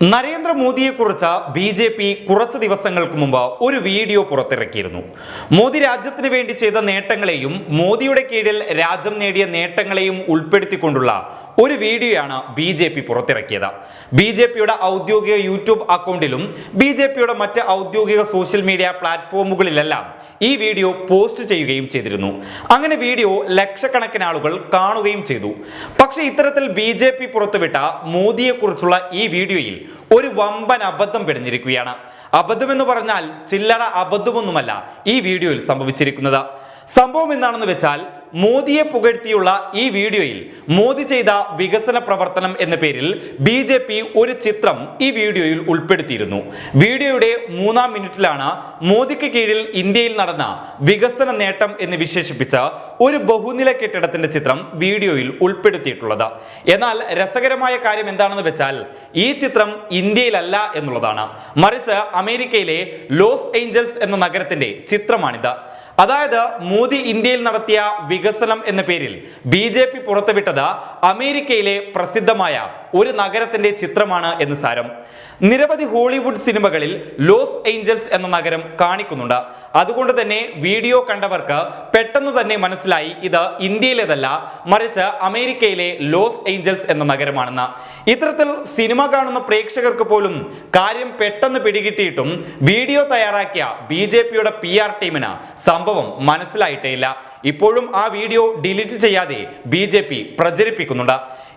നരേന്ദ്രമോദിയെക്കുറിച്ച് B J P കുറച്ച് ദിവസങ്ങൾക്ക് മുമ്പ് ഒരു വീഡിയോ പുറത്തിറക്കിയിരുന്നു. മോദി രാജ്യത്തിന് വേണ്ടി ചെയ്ത നേട്ടങ്ങളെയും മോദിയുടെ കീഴിൽ രാജ്യം നേടിയ നേട്ടങ്ങളെയും ഉൾപ്പെടുത്തിക്കൊണ്ടുള്ള ഒരു വീഡിയോയാണ് ബി ജെ പി പുറത്തിറക്കിയത്. ബി ജെ പിയുടെ ഔദ്യോഗിക യൂട്യൂബ് അക്കൗണ്ടിലും ബി ജെ പിയുടെ മറ്റ് ഔദ്യോഗിക സോഷ്യൽ മീഡിയ പ്ലാറ്റ്ഫോമുകളിലെല്ലാം ഈ വീഡിയോ പോസ്റ്റ് ചെയ്യുകയും ചെയ്തിരുന്നു. അങ്ങനെ വീഡിയോ ലക്ഷക്കണക്കിന് ആളുകൾ കാണുകയും ചെയ്തു. പക്ഷേ ഇത്തരത്തിൽ ബി ജെ പി പുറത്തുവിട്ട മോദിയെക്കുറിച്ചുള്ള ഈ വീഡിയോയിൽ ഒരു വമ്പൻ അബദ്ധം പിടിഞ്ഞിരിക്കുകയാണ്. അബദ്ധമെന്ന് പറഞ്ഞാൽ ചില്ലറ അബദ്ധമൊന്നുമല്ല ഈ വീഡിയോയിൽ സംഭവിച്ചിരിക്കുന്നത്. സംഭവം എന്താണെന്ന് വെച്ചാൽ മോദിയെ പുകഴ്ത്തിയുള്ള ഈ വീഡിയോയിൽ മോദി ചെയ്ത വികസന പ്രവർത്തനം എന്ന പേരിൽ ബി ജെ പി ഒരു ചിത്രം ഈ വീഡിയോയിൽ ഉൾപ്പെടുത്തിയിരുന്നു. വീഡിയോയുടെ മൂന്നാം മിനിറ്റിലാണ് മോദിക്ക് കീഴിൽ ഇന്ത്യയിൽ നടന്ന വികസന നേട്ടം എന്ന് വിശേഷിപ്പിച്ച ഒരു ബഹുനില കെട്ടിടത്തിന്റെ ചിത്രം വീഡിയോയിൽ ഉൾപ്പെടുത്തിയിട്ടുള്ളത്. എന്നാൽ രസകരമായ കാര്യം എന്താണെന്ന് വെച്ചാൽ ഈ ചിത്രം ഇന്ത്യയിലല്ല എന്നുള്ളതാണ്. മറിച്ച് അമേരിക്കയിലെ ലോസ് ഏഞ്ചൽസ് എന്ന നഗരത്തിന്റെ ചിത്രമാണിത്. അതായത് മോദി ഇന്ത്യയിൽ നടത്തിയ വികസനം എന്ന പേരിൽ ബി ജെ പി പുറത്തുവിട്ടത് അമേരിക്കയിലെ പ്രസിദ്ധമായ ഒരു നഗരത്തിന്റെ ചിത്രമാണ് എന്ന് സാരം. നിരവധി ഹോളിവുഡ് സിനിമകളിൽ ലോസ് ഏഞ്ചൽസ് എന്ന നഗരം കാണിക്കുന്നുണ്ട്. അതുകൊണ്ട് തന്നെ വീഡിയോ കണ്ടവർക്ക് പെട്ടെന്ന് തന്നെ മനസ്സിലായി ഇത് ഇന്ത്യയിലേതല്ല മറിച്ച് അമേരിക്കയിലെ ലോസ് ഏഞ്ചൽസ് എന്ന നഗരമാണെന്ന്. ഇത്തരത്തിൽ സിനിമ കാണുന്ന പ്രേക്ഷകർക്ക് പോലും കാര്യം പെട്ടെന്ന് പിടികിട്ടിയിട്ടും വീഡിയോ തയ്യാറാക്കിയ ബി ജെ പിയുടെ പി ആർ ടീമിന് സംഭവം മനസ്സിലായിട്ടേയില്ല. ഇപ്പോഴും ആ വീഡിയോ ഡിലീറ്റ് ചെയ്യാതെ ബി പ്രചരിപ്പിക്കുന്നുണ്ട്.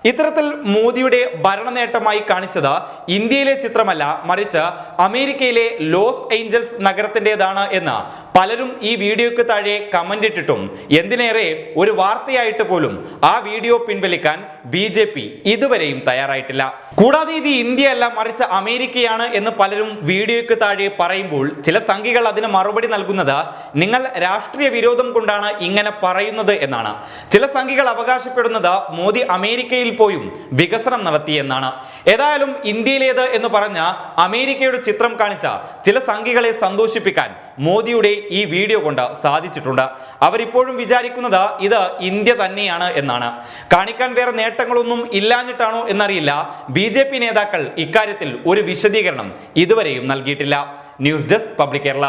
ഇത്തരത്തിൽ മോദിയുടെ ഭരണനേട്ടമായി കാണിച്ചത് ഇന്ത്യയിലെ ചിത്രമല്ല മറിച്ച് അമേരിക്കയിലെ ലോസ് ഏഞ്ചൽസ് നഗരത്തിന്റെതാണ് എന്ന്. പലരും ഈ വീഡിയോയ്ക്ക് താഴെ കമന്റ് ഇട്ടിട്ടും എന്തിനേറെ ഒരു വാർത്തയായിട്ട് പോലും ആ വീഡിയോ പിൻവലിക്കാൻ ബി ജെ പി ഇതുവരെയും തയ്യാറായിട്ടില്ല. കൂടാതെ ഇത് ഇന്ത്യയല്ല മറിച്ച് അമേരിക്കയാണ് എന്ന് പലരും വീഡിയോയ്ക്ക് താഴെ പറയുമ്പോൾ ചില സംഖ്യകൾ അതിന് മറുപടി നൽകുന്നത് നിങ്ങൾ രാഷ്ട്രീയ വിരോധം കൊണ്ടാണ് ഇങ്ങനെ പറയുന്നത് എന്നാണ്. ചില സംഖ്യകൾ അവകാശപ്പെടുന്നത് മോദി അമേരിക്കയിൽ പോയും വികസനം നടത്തി എന്നാണ്. ഏതായാലും ഇന്ത്യയിലേത് എന്ന് പറഞ്ഞ അമേരിക്കയുടെ ചിത്രം കാണിച്ച ചില സംഖ്യകളെ സന്തോഷിപ്പിക്കാൻ മോദിയുടെ ഈ വീഡിയോ കൊണ്ട് സാധിച്ചിട്ടുണ്ട്. അവരിപ്പോഴും വിചാരിക്കുന്നത് ഇത് ഇന്ത്യ തന്നെയാണ് എന്നാണ്. കാണിക്കാൻ വേറെ നേട്ടങ്ങളൊന്നും ഇല്ലാഞ്ഞിട്ടാണോ എന്നറിയില്ല. ബി ജെ പി നേതാക്കൾ ഇക്കാര്യത്തിൽ ഒരു വിശദീകരണം ഇതുവരെയും നൽകിയിട്ടില്ല. News desk public Kerala.